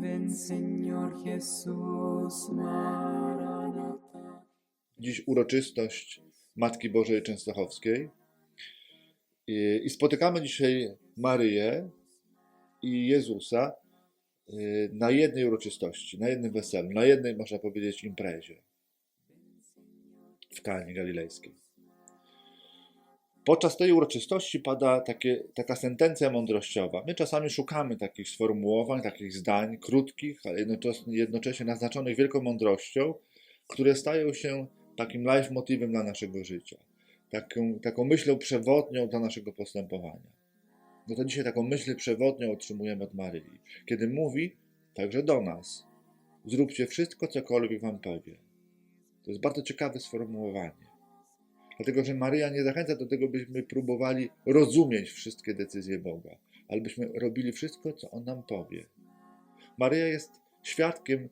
Ven Señor Jesús. Dziś uroczystość Matki Bożej Częstochowskiej. I, i spotykamy dzisiaj Maryję i Jezusa y, na jednej uroczystości, na jednym weselu, na jednej, można powiedzieć, imprezie w Kanie Galilejskiej. Podczas tej uroczystości pada takie, taka sentencja mądrościowa. My czasami szukamy takich sformułowań, takich zdań krótkich, ale jednocześnie, jednocześnie naznaczonych wielką mądrością, które stają się takim leitmotivem dla naszego życia, taką, taką myślą przewodnią dla naszego postępowania. No to dzisiaj taką myśl przewodnią otrzymujemy od Maryi, kiedy mówi także do nas: Zróbcie wszystko, cokolwiek wam powie. To jest bardzo ciekawe sformułowanie. Dlatego, że Maryja nie zachęca do tego, byśmy próbowali rozumieć wszystkie decyzje Boga, ale byśmy robili wszystko, co On nam powie. Maryja jest świadkiem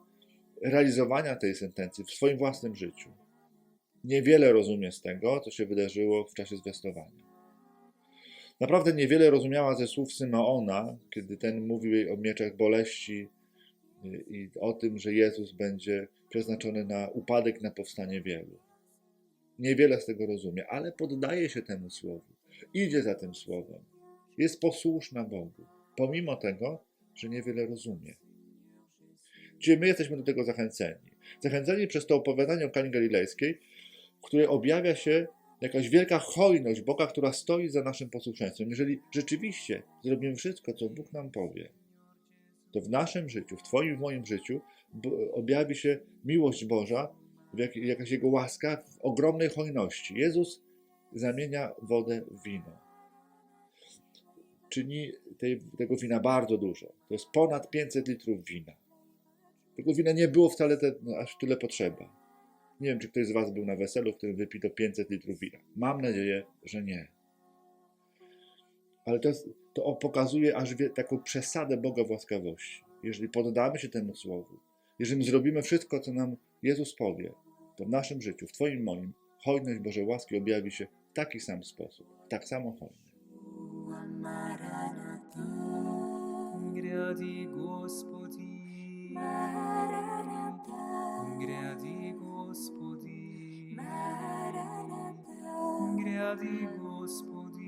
realizowania tej sentencji w swoim własnym życiu. Niewiele rozumie z tego, co się wydarzyło w czasie zwiastowania. Naprawdę niewiele rozumiała ze słów Symeona, kiedy ten mówił jej o mieczach boleści i o tym, że Jezus będzie przeznaczony na upadek, na powstanie wielu. Niewiele z tego rozumie, ale poddaje się temu słowu. Idzie za tym słowem. Jest posłuszna Bogu, pomimo tego, że niewiele rozumie. Dzisiaj my jesteśmy do tego zachęceni. Zachęceni przez to opowiadanie o Kani Galilejskiej, w której objawia się jakaś wielka hojność Boga, która stoi za naszym posłuszeństwem. Jeżeli rzeczywiście zrobimy wszystko, co Bóg nam powie, to w naszym życiu, w Twoim, w moim życiu objawi się miłość Boża, jak, jakaś Jego łaska w ogromnej hojności. Jezus zamienia wodę w wino. Czyni tej, tego wina bardzo dużo. To jest ponad 500 litrów wina. Tego wina nie było wcale te, no, aż tyle potrzeba. Nie wiem, czy ktoś z Was był na weselu, w którym wypito 500 litrów wina. Mam nadzieję, że nie. Ale to, jest, to pokazuje aż wie, taką przesadę Boga w łaskawości. Jeżeli poddamy się temu słowu, jeżeli zrobimy wszystko, co nam Jezus powie, to w naszym życiu, w Twoim moim, hojność Boże łaski objawi się w taki sam sposób, tak samo hojny. Гряди, Господи, гряди, Господи, гряди, Господи,